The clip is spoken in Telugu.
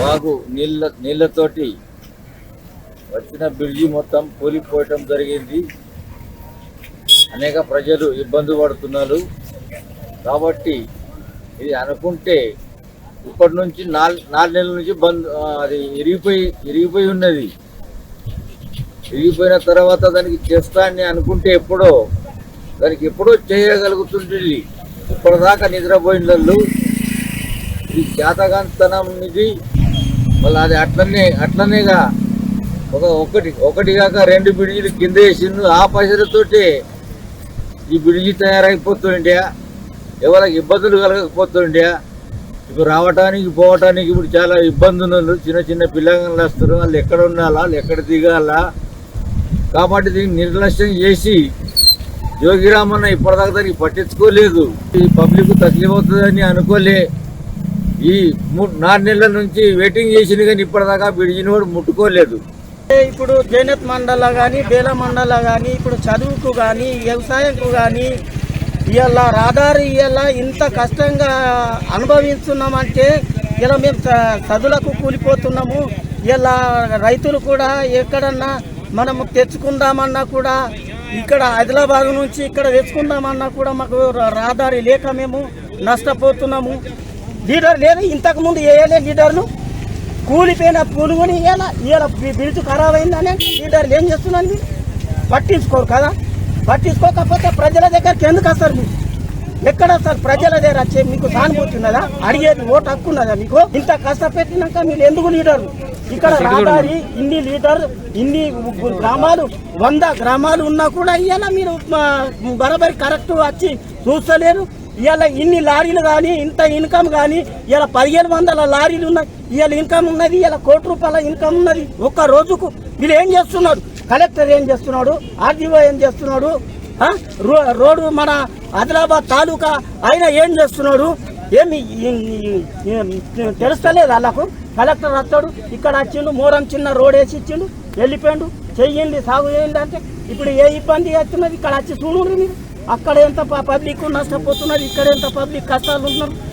వాగు నీళ్ళ నీళ్ళతోటి వచ్చిన బ్రిడ్జి మొత్తం కూలిపోవటం జరిగింది. అనేక ప్రజలు ఇబ్బంది పడుతున్నారు. కాబట్టి ఇది అనుకుంటే ఇప్పటి నుంచి నాలుగు నాలుగు నెలల నుంచి బంద్ అది ఇరిగిపోయి ఇరిగిపోయి ఉన్నది. ఇరిగిపోయిన తర్వాత దానికి చేస్తా అని అనుకుంటే ఎప్పుడో దానికి ఎప్పుడో చేయగలుగుతుంటుంది ఇప్పటిదాకా నిద్రపోయిన వాళ్ళు. ఇది శాతకాంతనం ఇది మళ్ళీ అది అట్లనే అట్లనేగా ఒక ఒకటి ఒకటి కాక రెండు బిడిజీలు కింద వేసిండు ఆ పైసలతోటే ఈ బ్రిడ్జి తయారైపోతుండే. ఎవరికి ఇబ్బందులు కలగకపోతుండే. ఇప్పుడు రావటానికి పోవటానికి ఇప్పుడు చాలా ఇబ్బందులు చిన్న చిన్న పిల్లగాళ్ళు వస్తారు. వాళ్ళు ఎక్కడ ఉండాలా వాళ్ళు ఎక్కడ దిగాలా? కాబట్టి దీన్ని నిర్లక్ష్యం చేసి యోగిరామన్న ఇప్పటిదాకా దానికి పట్టించుకోలేదు. ఈ పబ్లిక్ తక్లీఫ్ అవుతుందని అనుకోలే. ఈ నాలుగు నెలల నుంచి వెయిటింగ్ చేసింది కానీ ఇప్పటిదాకా బిడిజిని కూడా ముట్టుకోలేదు ఇప్పుడు జైనత్ మండల కానీ బేల మండల కానీ ఇప్పుడు చదువుకు కానీ వ్యవసాయంకు కానీ ఇవాళ రహదారి ఇవాళ ఇంత కష్టంగా అనుభవిస్తున్నామంటే ఇలా మేము చ- చదువులకు కూలిపోతున్నాము. ఇలా రైతులు కూడా ఎక్కడన్నా మనము తెచ్చుకుందామన్నా కూడా ఇక్కడ ఆదిలాబాద్ నుంచి ఇక్కడ తెచ్చుకుందామన్నా కూడా మాకు రహదారి లేక మేము నష్టపోతున్నాము. లీడర్ లేదు ఇంతకు ముందు వేయలే లీడర్లు. కూలిపోయిన పులుగుని ఇలా ఇలా బిల్చు ఖరాబ్ అయిందని లీడర్లు ఏం చేస్తున్నారు మీరు పట్టించుకోరు కదా. పట్టించుకోకపోతే ప్రజల దగ్గరికి ఎందుకు వస్తారు మీరు? ఎక్కడ వస్తారు? ప్రజల దగ్గర వచ్చే మీకు సానుభూతి ఉన్నదా? అడిగేది ఓటు హక్కు ఉన్నదా మీకు? ఇంత కష్టపెట్టినాక మీరు ఎందుకు లీడర్? ఇక్కడ రాదారి ఇన్ని లీడర్ ఇన్ని గ్రామాలు వంద గ్రామాలు ఉన్నా కూడా ఇవాళ మీరు బరాబరి కరెక్ట్ వచ్చి చూస్తలేరు. ఇవాళ ఇన్ని లారీలు కానీ ఇంత ఇన్కమ్ కానీ ఇలా పదిహేను వందల లారీలు ఉన్నాయి ఇవాళ ఇన్కమ్ ఉన్నది ఇలా కోటి రూపాయల ఇన్కమ్ ఉన్నది ఒక్క రోజుకు. వీళ్ళు ఏం చేస్తున్నాడు? కలెక్టర్ ఏం చేస్తున్నాడు? ఆర్డీఓ ఏం చేస్తున్నాడు? రో- రోడ్డు మన ఆదిలాబాద్ తాలూకా ఆయన ఏం చేస్తున్నాడు? ఏమి తెలుస్తలేదు వాళ్ళకు? కలెక్టర్ వస్తాడు ఇక్కడ వచ్చిండు మోరం చిన్న రోడ్ వేసి ఇచ్చిండు వెళ్ళిపోయిండు చెయ్యండి సాగు చేయండి అంటే ఇప్పుడు ఏ ఇబ్బంది వస్తున్నది? ఇక్కడ వచ్చి చూడండి మీరు అక్కడ ఎంత పబ్లిక్ నష్టపోతున్నారు ఇక్కడ ఎంత పబ్లిక్ కష్టాలు ఉంటున్నారు